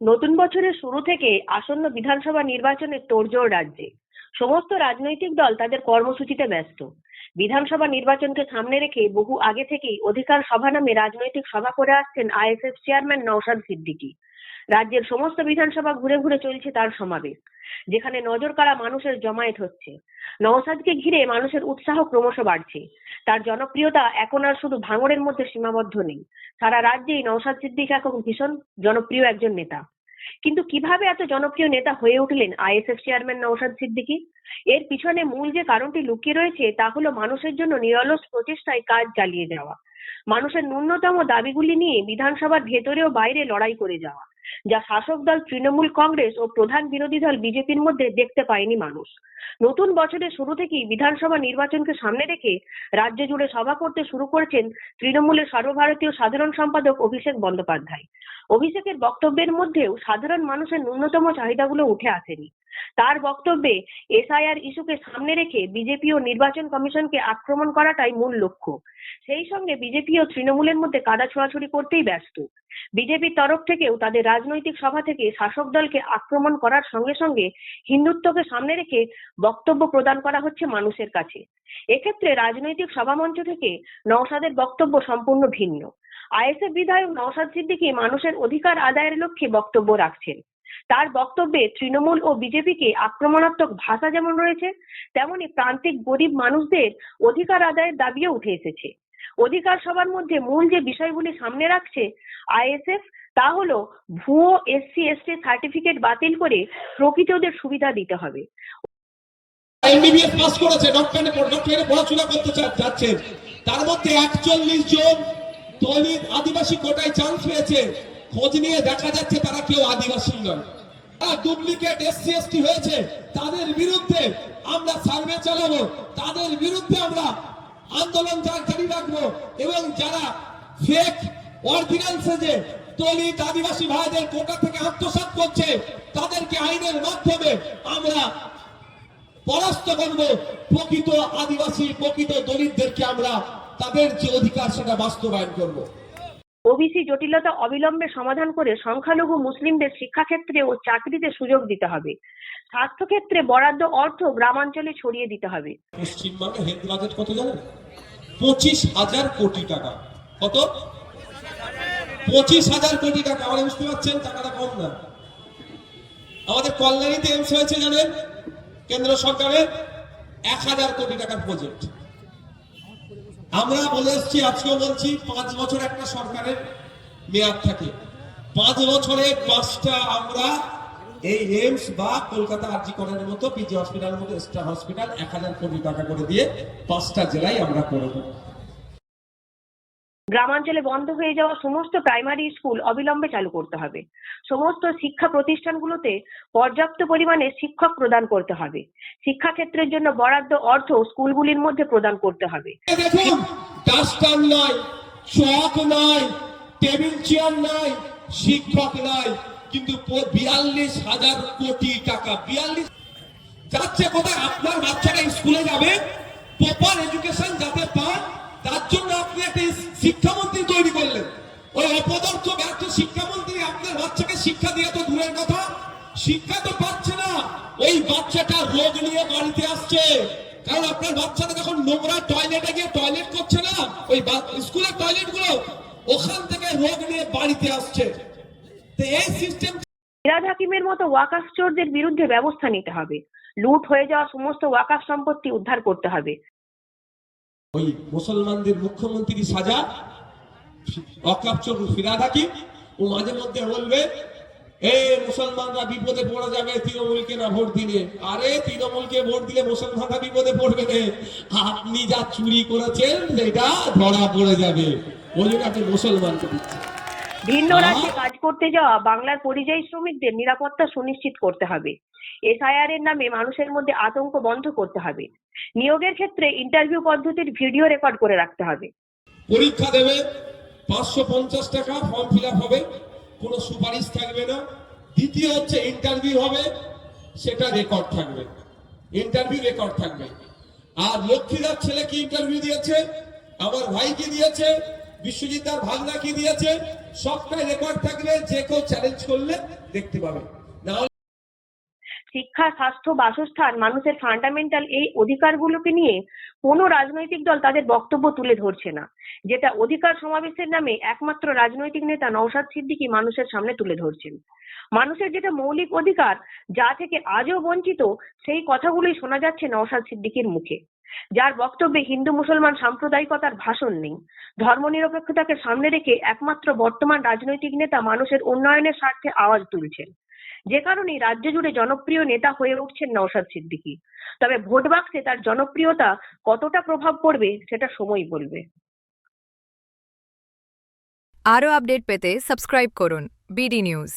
নতুন বছরের শুরু থেকে আসন্ন বিধানসভা নির্বাচনের তোড়জোড় রাজ্যে। সমস্ত রাজনৈতিক দল তাদের কর্মসূচিতে ব্যস্ত। বিধানসভা নির্বাচনকে সামনে রেখে বহু আগে থেকেই অধিকার সভা নামে রাজনৈতিক সভা করে আসছেন আইএসএফ চেয়ারম্যান নওশাদ সিদ্দিকী। রাজ্যের সমস্ত বিধানসভা ঘুরে ঘুরে চলছে তার সমাবেশ, যেখানে নজর কাড়া মানুষের জমায়েত হচ্ছে। নওসাদকে ঘিরে মানুষের উৎসাহ ক্রমশ বাড়ছে। তার জনপ্রিয়তা এখন আর শুধু ভাঙড়ের মধ্যে সীমাবদ্ধ নেই। সারা রাজ্যেই নওসাদ সিদ্দিক এখন ভীষণ জনপ্রিয় একজন নেতা। কিন্তু কীভাবে এত জনপ্রিয় নেতা হয়ে উঠলেন আইএসএফ চেয়ারম্যান নওশাদ সিদ্দিকী? এর পিছনে মূল যে কারণটি লুকিয়ে রয়েছে তা হলো মানুষের জন্য নিরলস প্রচেষ্টায় কাজ চালিয়ে যাওয়া। মানুষের ন্যূনতম দাবিগুলি নিয়ে বিধানসভার ভেতরে ও বাইরে লড়াই করে যাওয়া। যা শাসক দল তৃণমূল কংগ্রেস ও প্রধান বিরোধী দল বিজেপির মধ্যে দেখতে পায়নি মানুষ। নতুন বছরের শুরু থেকেই বিধানসভা নির্বাচনকে সামনে রেখে রাজ্য জুড়ে সভা করতে শুরু করেছেন তৃণমূলের সর্বভারতীয় সাধারণ সম্পাদক অভিষেক বন্দ্যোপাধ্যায়। অভিষেকের বক্তব্যের মধ্যেও সাধারণ মানুষের ন্যূনতম চাহিদাগুলো উঠে আসেনি। তার বক্তব্যে এসআইআর ইস্যুকে সামনে রেখে বিজেপি ও নির্বাচন কমিশনকে আক্রমণ করাটাই মূল লক্ষ্য। সেই সঙ্গে বিজেপি ও তৃণমূলের মধ্যে কাদা ছোড়াছুড়ি করতেই ব্যস্ত। বিজেপির তরফ থেকেও তাদের রাজনৈতিক সভা থেকে শাসক দলকে আক্রমণ করার সঙ্গে সঙ্গে হিন্দুত্বকে সামনে রেখে বক্তব্য প্রদান করা হচ্ছে মানুষের কাছে। এক্ষেত্রে রাজনৈতিক সভামঞ্চ থেকে নওশাদের বক্তব্য সম্পূর্ণ ভিন্ন। আইএসএফ বিধায়ক নওশাদ সিদ্দিকী মানুষের অধিকার আদায়ের লক্ষ্যে বক্তব্য রাখছেন। তার বক্তব্যে তৃণমূল ও বিজেপিকে আক্রমণাত্মক ভাষা যেমন রয়েছে, তেমনি প্রান্তিক গরিব মানুষদের অধিকার আদায়ের দাবিও উঠে এসেছে। অধিকার সবার মধ্যে মূল যে বিষয়গুলি সামনে রাখছে আইএসএফ, তা হলো ভুয়ো এসসি, এসটি সার্টিফিকেট বাতিল করে প্রকৃতদের সুবিধা দিতে হবে। এমবিবিএস পাস করেছে ডক্টরে ডক্টরে পড়াশোনা করতে তার মধ্যে একচল্লিশ জন দলিত আদিবাসী কোটায় চান্স পেয়েছে। খোঁজ নিয়ে দেখা যাচ্ছে তারা কেউ আদিবাসী নয়। ডুপ্লিকেট এসসি হয়েছে। তাদের বিরুদ্ধে আমরা সার্ভে চালাবো। তাদের বিরুদ্ধে আমরা আন্দোলন জারি রাখব। এবং যারা ফেক অরিজিনাল সেজে দলিত আদিবাসী ভাইদের কোটা থেকে আত্মসাৎ করছে, তাদেরকে আইনের মাধ্যমে আমরা পরাস্ত করব। প্রকৃত আদিবাসী, প্রকৃত দলিতদেরকে আমরা তাদের যে অধিকার, সেটা বাস্তবায়ন করব। ওবিসি জটিলতা অবিলম্বে সমাধান করে সংখ্যালঘু মুসলিমদের শিক্ষাক্ষেত্রে ও চাকরিতে সুযোগ দিতে হবে। স্বাস্থ্যক্ষেত্রে বরাদ্দ অর্থ গ্রামাঞ্চলে ছড়িয়ে দিতে হবে। পশ্চিমবঙ্গে হেলথ বাজেট কত জানেন? পঁচিশ হাজার কোটি টাকা। কত? পঁচিশ হাজার কোটি টাকা। আমরা বুঝতে পারছেন? টাকাটা কম না। আমাদের কল্যাণীতে এমস হয়েছে জানেন? কেন্দ্র সরকারের এক হাজার কোটি টাকার প্রজেক্ট আমরা বলে এসছি, আজকেও বলছি, পাঁচ বছর একটা সরকারের মেয়াদ থাকে। পাঁচ বছরে পাঁচটা আমরা এই এইমস বা কলকাতা আরজি করার মতো পিজি হসপিটালের মতো, স্টার হসপিটাল এক হাজার কোটি টাকা করে দিয়ে পাঁচটা জেলায় আমরা করে দেবো গ্রামাঞ্চলে বন্ধ হয়ে যাওয়া সমস্ত প্রাইমারি স্কুল অবিলম্বে চালু করতে হবে। সমস্ত শিক্ষা প্রতিষ্ঠানগুলোতে পর্যাপ্ত পরিমাণে শিক্ষক প্রদান করতে হবে। শিক্ষাক্ষেত্রের জন্য বরাদ্দ অর্থ স্কুলগুলির মধ্যে প্রদান করতে হবে। দেখুন ডাস্টার নয় চক নয় টেবিল চেয়ার নয় শিক্ষক নয় কিন্তু বিয়াল্লিশ হাজার কোটি টাকা, বিয়াল্লিশ যাচ্ছে কোথায়? আপনার বাচ্চারা স্কুলে যাবে? প্রপার এডুকেশন তৈরি করলেন। ওই অপদার্থ ব্যর্থ শিক্ষামন্ত্রী আপনার বাচ্চাকে শিক্ষা দিয়ে তো দূরের কথা। শিক্ষা তো পাচ্ছে না। ওই বাচ্চাটা রোগ নিয়ে বাড়িতে আসছে। কারণ আপনার বাচ্চাটা যখন নোংরা টয়লেটে গিয়ে টয়লেট করছে না ওই স্কুলের টয়লেটগুলো ওখান থেকে রোগ নিয়ে বাড়িতে আসছে। তো এই সিস্টেম ফিরাদ হাকিমের মতো ওয়াকাফ চোরদের বিরুদ্ধে ব্যবস্থা নিতে হবে। লুট হয়ে যাওয়া সমস্ত ওয়াকাফ সম্পত্তি উদ্ধার করতে হবে। ওই মুসলমানদের মুখ্যমন্ত্রী সাজা অকাপ চোর ফিরাদ হাকিম ও মাঝে মধ্যে বলবে এ মুসলমানরা বিপদে পড়ে যাবে তৃণমূলকে না ভোট দিলে? আরে তৃণমূলকে ভোট দিলে মুসলমানরা বিপদে পড়বে না। আপনি যা চুরি করেছেন সেটা ধরা পড়ে যাবে। ওই জন্য আপনি মুসলমানকে দিচ্ছেন ভিন্ন রাজ্যে কাজ করতে যাওয়া বাংলার পরিযায়ী শ্রমিকদের নিরাপত্তা সুনিশ্চিত করতে হবে। এসআইআর এর নামে মানুষের মধ্যে আতঙ্ক বন্ধ করতে হবে। নিয়োগের ক্ষেত্রে ইন্টারভিউ পদ্ধতির ভিডিও রেকর্ড করে রাখতে হবে। পরীক্ষা দেবে পাঁচশো পঞ্চাশ টাকা ফর্ম ফিল হবে। কোনো সুপারিশ থাকবে না। দ্বিতীয় হচ্ছে ইন্টারভিউ হবে। সেটা রেকর্ড থাকবে। ইন্টারভিউ রেকর্ড থাকবে। আর লক্ষ্মীদার ছেলে কি ইন্টারভিউ দিয়েছে? আমার ভাইকে দিয়েছে? বিশ্বজিৎ তার ভাগনা কি দিয়েছে? সবটাই রেকর্ড থাকবে যে কেউ চ্যালেঞ্জ করলে দেখতে পাবে। শিক্ষা, স্বাস্থ্য, বাসস্থান, মানুষের ফান্ডামেন্টাল এই অধিকারগুলোকে নিয়ে কোনো রাজনৈতিক দল তাদের বক্তব্য তুলে ধরছে না। যেটা অধিকার সমাবেশের নামে একমাত্র রাজনৈতিক নেতা নওশাদ সিদ্দিকী মানুষের সামনে তুলে ধরছেন। মানুষের যেটা মৌলিক অধিকার, যা থেকে আজও বঞ্চিত, সেই কথাগুলোই শোনা যাচ্ছে নওশাদ সিদ্দিকীর মুখে। যার বক্তব্যে হিন্দু মুসলমান সাম্প্রদায়িকতার ভাষণ নেই। ধর্মনিরপেক্ষতাকে সামনে রেখে একমাত্র বর্তমান রাজনৈতিক নেতা মানুষের উন্নয়নের স্বার্থে আওয়াজ তুলছেন। যে কারণে রাজ্য জুড়ে জনপ্রিয় নেতা হয়ে উঠছেন নওশাদ সিদ্দিকি। তবে ভোট বাক্সে তার জনপ্রিয়তা কতটা প্রভাব পড়বে সেটা সময় বলবে। আরও আপডেট পেতে সাবস্ক্রাইব করুন বিডি নিউজ।